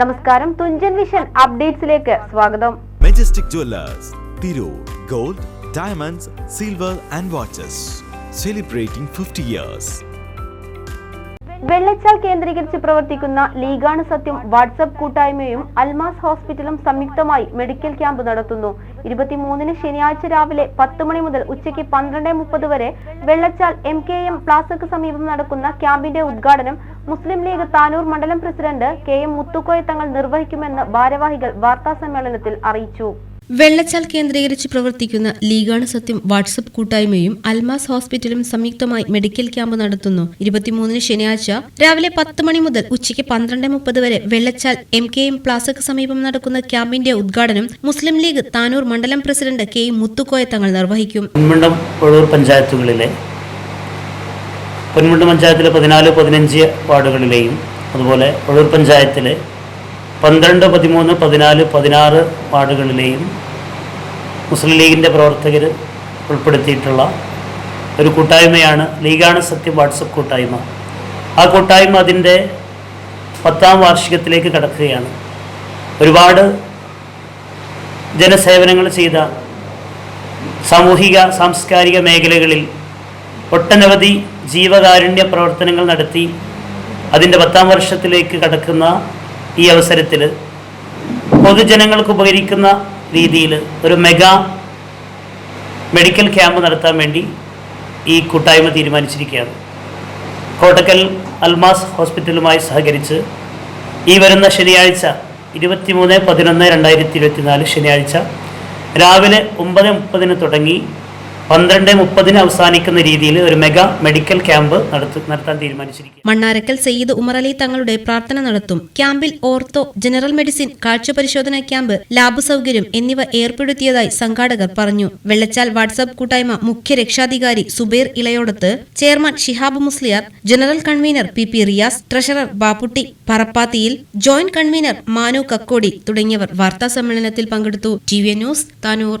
നമസ്കാരം തുഞ്ചൻ വിഷൻ അപ്ഡേറ്റ്സിലേക്ക് സ്വാഗതം. Majestic jewellers Tirur gold diamonds silver and watches celebrating fifty years Vellachal കേന്ദ്രീകരിച്ച് പ്രവർത്തിക്കുന്ന ലീഗാണ് സത്യം. വാട്സപ്പ് കൂട്ടായ്മയും അൽമാസ് ഹോസ്പിറ്റലും സംയുക്തമായി മെഡിക്കൽ ക്യാമ്പ് നടത്തുന്നു. ഇരുപത്തിമൂന്നിന് ശനിയാഴ്ച രാവിലെ പത്ത് മണി മുതൽ ഉച്ചയ്ക്ക് പന്ത്രണ്ട് മുപ്പത് വരെ വെള്ളച്ചാൽ എം കെ എം പ്ലാസക്ക് സമീപം നടക്കുന്ന ക്യാമ്പിന്റെ ഉദ്ഘാടനം മുസ്ലിം ലീഗ് താനൂർ മണ്ഡലം president K M Muthukoya Thangal നിർവഹിക്കുമെന്ന് ഭാരവാഹികൾ വാർത്താ സമ്മേളനത്തിൽ അറിയിച്ചു. വെള്ളച്ചാൽ കേന്ദ്രീകരിച്ച് പ്രവർത്തിക്കുന്ന ലീഗാണ് സത്യം വാട്സപ്പ് കൂട്ടായ്മയും അൽമാസ് ഹോസ്പിറ്റലും സംയുക്തമായി മെഡിക്കൽ ക്യാമ്പ് നടത്തുന്നു. ഇരുപത്തിമൂന്നിന് ശനിയാഴ്ച രാവിലെ പത്ത് മണി മുതൽ ഉച്ചയ്ക്ക് പന്ത്രണ്ട് മുപ്പത് വരെ വെള്ളച്ചാൽ എം കെ എം പ്ലാസക്ക് സമീപം നടക്കുന്ന ക്യാമ്പിന്റെ ഉദ്ഘാടനം മുസ്ലിം ലീഗ് താനൂർ മണ്ഡലം president K M Muthukoya Thangal നിർവഹിക്കും. പഞ്ചായത്തുകളിലെ പൊന്മുണ്ടം പഞ്ചായത്തിലെ പതിനാല് പതിനഞ്ച് വാർഡുകളിലെയും അതുപോലെ ഒഴൂർ പഞ്ചായത്തിലെ പന്ത്രണ്ട് പതിമൂന്ന് പതിനാല് പതിനാറ് വാർഡുകളിലെയും മുസ്ലിം ലീഗിന്റെ പ്രവർത്തകർ ഉൾപ്പെടുത്തിയിട്ടുള്ള ഒരു കൂട്ടായ്മയാണ് ലീഗാണ് സത്യം വാട്സപ്പ് കൂട്ടായ്മ. ആ കൂട്ടായ്മ അതിന്റെ പത്താം വാർഷികത്തിലേക്ക് കടക്കുകയാണ്. ഒരുപാട് ജനസേവനങ്ങൾ ചെയ്ത സാമൂഹിക സാംസ്കാരിക മേഖലകളിൽ ഒട്ടനവധി ജീവകാരുണ്യ പ്രവർത്തനങ്ങൾ നടത്തി അതിന്റെ പത്താം വർഷത്തിലേക്ക് കടക്കുന്ന ഈ അവസരത്തിൽ പൊതുജനങ്ങൾക്ക് ഉപകരിക്കുന്ന രീതിയിൽ ഒരു മെഗാ മെഡിക്കൽ ക്യാമ്പ് നടത്താൻ വേണ്ടി ഈ കൂട്ടായ്മ തീരുമാനിച്ചിരിക്കുകയാണ്. കോട്ടക്കൽ അൽമാസ് ഹോസ്പിറ്റലുമായി സഹകരിച്ച് ഈ വരുന്ന ശനിയാഴ്ച ഇരുപത്തിമൂന്ന് പതിനൊന്ന് രണ്ടായിരത്തി ഇരുപത്തിനാല് ശനിയാഴ്ച രാവിലെ ഒമ്പത് മുപ്പതിന് തുടങ്ങി പന്ത്രണ്ട് മുപ്പതിന് അവസാനിക്കുന്ന രീതിയിൽ ഒരു മെഗാ മെഡിക്കൽ ക്യാമ്പ് നടത്തു നടത്താൻ തീരുമാനിച്ചിരിക്കുക മണ്ണാരക്കൽ സയ്യിദ് ഉമർ അലി തങ്ങളുടെ പ്രാർത്ഥന നടത്തും. ക്യാമ്പിൽ ഓർത്തോ ജനറൽ മെഡിസിൻ കാഴ്ചപരിശോധന ക്യാമ്പ് ലാബ് സൗകര്യം എന്നിവ ഏർപ്പെടുത്തിയതായി സംഘാടകർ പറഞ്ഞു. വെള്ളച്ചാൽ വാട്സാപ്പ് കൂട്ടായ്മ മുഖ്യ രക്ഷാധികാരി Zubair Elayodath chairman Shihab Musliyar general convener P P Riyas treasurer Bapputty Parappathiyil joint convener Manu Kakkodi തുടങ്ങിയവർ വാർത്താ സമ്മേളനത്തിൽ പങ്കെടുത്തു. T V news Tanur.